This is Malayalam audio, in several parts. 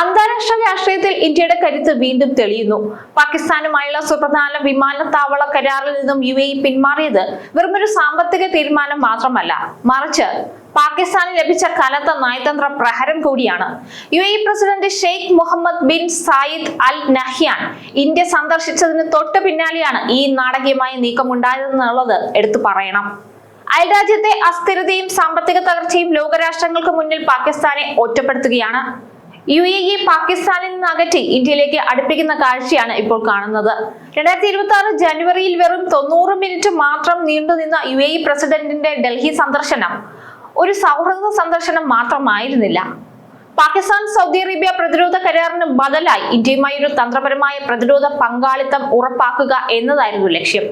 അന്താരാഷ്ട്ര രാഷ്ട്രീയത്തിൽ ഇന്ത്യയുടെ കരുത്ത് വീണ്ടും തെളിയുന്നു. പാകിസ്ഥാനുമായുള്ള സുപ്രധാന വിമാനത്താവള കരാറിൽ നിന്നും യു എ പിന്മാറിയത് വെറുമൊരു സാമ്പത്തിക തീരുമാനം മാത്രമല്ല. മറിച്ച് പാകിസ്ഥാന് ലഭിച്ച കനത്ത നയതന്ത്ര പ്രഹരം കൂടിയാണ്. U A president Sheikh Mohammed bin Zayed Al Nahyan India സന്ദർശിച്ചതിന് തൊട്ടു പിന്നാലെയാണ് ഈ നാടകീയമായ നീക്കം ഉണ്ടായതെന്നുള്ളത് എടുത്തു പറയണം. അയൽരാജ്യത്തെ അസ്ഥിരതയും സാമ്പത്തിക തകർച്ചയും ലോകരാഷ്ട്രങ്ങൾക്ക് മുന്നിൽ പാകിസ്ഥാനെ ഒറ്റപ്പെടുത്തുകയാണ്. യു എ ഇ പാകിസ്ഥാനിൽ നിന്ന് അകറ്റി ഇന്ത്യയിലേക്ക് അടുപ്പിക്കുന്ന കാഴ്ചയാണ് ഇപ്പോൾ കാണുന്നത്. രണ്ടായിരത്തി ഇരുപത്തി ആറ് ജനുവരിയിൽ വെറും തൊണ്ണൂറ് മിനിറ്റ് മാത്രം നീണ്ടുനിന്ന യു എ ഇ പ്രസിഡന്റിന്റെ ഡൽഹി സന്ദർശനം ഒരു സൗഹൃദ സന്ദർശനം മാത്രമായിരുന്നില്ല. പാകിസ്ഥാൻ സൗദി അറേബ്യ പ്രതിരോധ കരാറിന് ബദലായി ഇന്ത്യയുമായി ഒരു തന്ത്രപരമായ പ്രതിരോധ പങ്കാളിത്തം ഉറപ്പാക്കുക എന്നതായിരുന്നു ലക്ഷ്യം.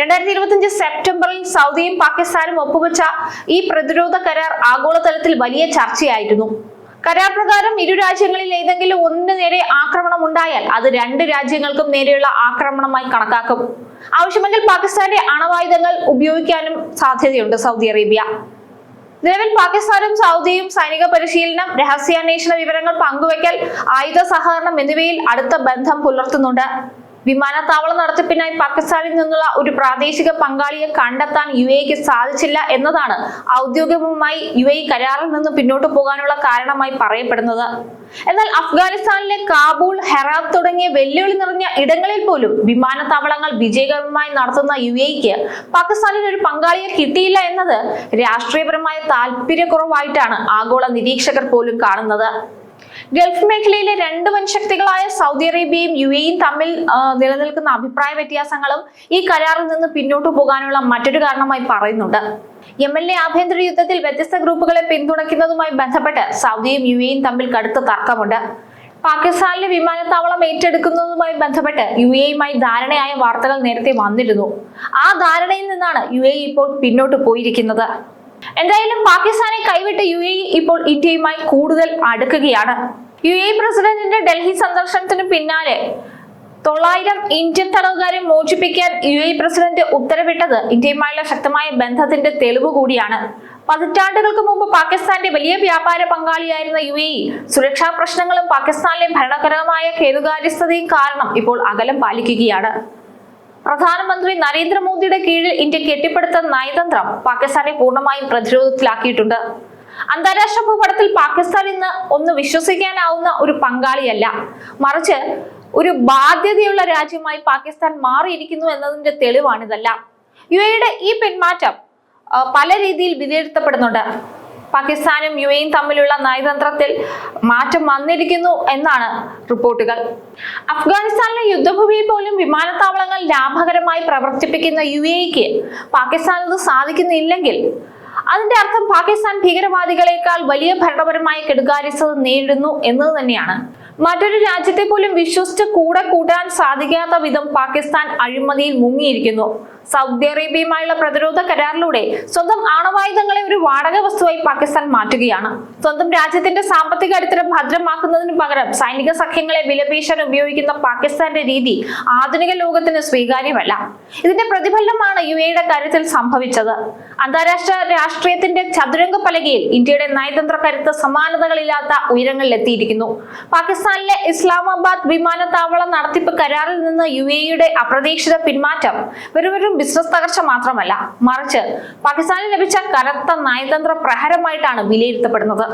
രണ്ടായിരത്തി ഇരുപത്തിയഞ്ച് സെപ്റ്റംബറിൽ സൗദിയും പാകിസ്ഥാനും ഒപ്പുവെച്ച ഈ പ്രതിരോധ കരാർ ആഗോളതലത്തിൽ വലിയ ചർച്ചയായിരുന്നു. കരാർ പ്രകാരം ഇരു രാജ്യങ്ങളിൽ ഏതെങ്കിലും ഒന്നിനു നേരെ ആക്രമണം ഉണ്ടായാൽ അത് രണ്ട് രാജ്യങ്ങൾക്കും നേരെയുള്ള ആക്രമണമായി കണക്കാക്കും. ആവശ്യമെങ്കിൽ പാകിസ്ഥാന്റെ അണവായുധങ്ങൾ ഉപയോഗിക്കാനും സാധ്യതയുണ്ട് സൗദി അറേബ്യ. നിലവിൽ പാകിസ്ഥാനും സൗദിയും സൈനിക പരിശീലനം രഹസ്യാന്വേഷണ വിവരങ്ങൾ പങ്കുവയ്ക്കൽ ആയുധ സഹകരണം എന്നിവയിൽ അടുത്ത ബന്ധം പുലർത്തുന്നുണ്ട്. വിമാനത്താവള നടത്തിപ്പിനായി പാകിസ്ഥാനിൽ നിന്നുള്ള ഒരു പ്രാദേശിക പങ്കാളിയെ കണ്ടെത്താൻ യു എക്ക് സാധിച്ചില്ല എന്നതാണ് ഔദ്യോഗികമായി യു എ കരാറിൽ നിന്ന് പിന്നോട്ട് പോകാനുള്ള കാരണമായി പറയപ്പെടുന്നത്. എന്നാൽ അഫ്ഗാനിസ്ഥാനിലെ കാബൂൾ ഹെറാത്ത് തുടങ്ങിയ വെല്ലുവിളി നിറഞ്ഞ ഇടങ്ങളിൽ പോലും വിമാനത്താവളങ്ങൾ വിജയകരമായി നടത്തുന്ന യു എക്ക് പാകിസ്ഥാനിൽ ഒരു പങ്കാളിയെ കിട്ടിയില്ല എന്നത് രാഷ്ട്രീയപരമായ താല്പര്യക്കുറവായിട്ടാണ് ആഗോള നിരീക്ഷകർ പോലും കാണുന്നത്. ഗൾഫ് മേഖലയിലെ രണ്ട് വൻശക്തികളായ സൗദി അറേബ്യയും യു എയും തമ്മിൽ നിലനിൽക്കുന്ന അഭിപ്രായ വ്യത്യാസങ്ങളും ഈ കരാറിൽ നിന്ന് പിന്നോട്ടു പോകാനുള്ള മറ്റൊരു കാരണമായി പറയുന്നുണ്ട്. യമനിലെ ആഭ്യന്തര യുദ്ധത്തിൽ വ്യത്യസ്ത ഗ്രൂപ്പുകളെ പിന്തുണയ്ക്കുന്നതുമായി ബന്ധപ്പെട്ട് സൗദിയും യു എയും തമ്മിൽ കടുത്ത തർക്കമുണ്ട്. പാകിസ്ഥാനിലെ വിമാനത്താവളം ഏറ്റെടുക്കുന്നതുമായി ബന്ധപ്പെട്ട് യു എയുമായി ധാരണയായ വാർത്തകൾ നേരത്തെ വന്നിരുന്നു. ആ ധാരണയിൽ നിന്നാണ് യു എ ഇപ്പോൾ പിന്നോട്ട് പോയിരിക്കുന്നത്. എന്തായാലും പാകിസ്ഥാനെ കൈവിട്ട യു എ ഇപ്പോൾ ഇന്ത്യയുമായി കൂടുതൽ അടുക്കുകയാണ്. യു എ പ്രസിഡന്റിന്റെ ഡൽഹി സന്ദർശനത്തിന് പിന്നാലെ തൊള്ളായിരം ഇന്ത്യൻ തടവുകാരെ മോചിപ്പിക്കാൻ യു എ പ്രസിഡന്റ് ഉത്തരവിട്ടത് ഇന്ത്യയുമായുള്ള ശക്തമായ ബന്ധത്തിന്റെ തെളിവ് കൂടിയാണ്. പതിറ്റാണ്ടുകൾക്ക് മുമ്പ് പാകിസ്ഥാന്റെ വലിയ വ്യാപാര പങ്കാളിയായിരുന്ന യു എ സുരക്ഷാ പ്രശ്നങ്ങളും പാകിസ്ഥാനിലെ ഭരണകരമായ കേതുകാര്യസ്ഥതയും കാരണം ഇപ്പോൾ അകലം പാലിക്കുകയാണ്. പ്രധാനമന്ത്രി നരേന്ദ്രമോദിയുടെ കീഴിൽ ഇന്ത്യ കെട്ടിപ്പടുത്ത നയതന്ത്രം പാകിസ്ഥാനെ പൂർണമായും പ്രതിരോധത്തിലാക്കിയിട്ടുണ്ട്. അന്താരാഷ്ട്ര ഭൂപടത്തിൽ പാകിസ്ഥാൻ ഇന്ന് ഒന്ന് വിശ്വസിക്കാനാവുന്ന ഒരു പങ്കാളിയല്ല. മറിച്ച് ഒരു ബാധ്യതയുള്ള രാജ്യമായി പാകിസ്ഥാൻ മാറിയിരിക്കുന്നു എന്നതിന്റെ തെളിവാണിതല്ല. യു എയുടെ ഈ പിന്മാറ്റം പല രീതിയിൽ വിലയിരുത്തപ്പെടുന്നുണ്ട്. പാകിസ്ഥാനും യു എയും തമ്മിലുള്ള നയതന്ത്രത്തിൽ മാറ്റം വന്നിരിക്കുന്നു എന്നാണ് റിപ്പോർട്ടുകൾ. അഫ്ഗാനിസ്ഥാനിലെ യുദ്ധഭൂമിയിൽ പോലും വിമാനത്താവളങ്ങൾ ലാഭകരമായി പ്രവർത്തിപ്പിക്കുന്ന യു എക്ക് പാകിസ്ഥാനത് സാധിക്കുന്നില്ലെങ്കിൽ അതിന്റെ അർത്ഥം പാകിസ്ഥാൻ ഭീകരവാദികളെക്കാൾ വലിയ ഭരണപരമായ കെടുകാര്യസ്ഥത നേരിടുന്നു എന്നത് തന്നെയാണ്. മറ്റൊരു രാജ്യത്തെ പോലും വിശ്വസിച്ച് കൂടെ കൂട്ടാൻ സാധിക്കാത്ത വിധം പാകിസ്ഥാൻ അഴിമതിയിൽ മുങ്ങിയിരിക്കുന്നു. സൗദി അറേബ്യയുമായുള്ള പ്രതിരോധ കരാറിലൂടെ സ്വന്തം ആണവായുധങ്ങളെ ഒരു വാടക വസ്തുവായി പാകിസ്ഥാൻ മാറ്റുകയാണ്. സ്വന്തം രാജ്യത്തിന്റെ സാമ്പത്തിക അടിത്തറ ഭദ്രമാക്കുന്നതിന് പകരം സൈനിക സഖ്യങ്ങളെ വിലപേശാൻ ഉപയോഗിക്കുന്ന പാകിസ്ഥാന്റെ രീതി ആധുനിക ലോകത്തിന് സ്വീകാര്യമല്ല. ഇതിന്റെ പ്രതിഫലനമാണ് യു എയുടെ കാര്യത്തിൽ സംഭവിച്ചത്. അന്താരാഷ്ട്ര രാഷ്ട്രീയത്തിന്റെ ചതുരംഗ പലകയിൽ ഇന്ത്യയുടെ നയതന്ത്ര കരുത്ത് സമാനതകളില്ലാത്ത ഉയരങ്ങളിലെത്തിയിരിക്കുന്നു. പാകിസ്ഥാനിലെ ഇസ്ലാമാബാദ് വിമാനത്താവള നടത്തിപ്പ് കരാറിൽ നിന്ന് യു എയുടെ അപ്രതീക്ഷിത പിന്മാറ്റം വെറും ബിസിനസ് തകർച്ച മാത്രമല്ല മറിച്ച് പാകിസ്ഥാനിൽ ലഭിച്ച കനത്ത നയതന്ത്ര പ്രഹരമായിട്ടാണ് വിലയിരുത്തപ്പെടുന്നത്.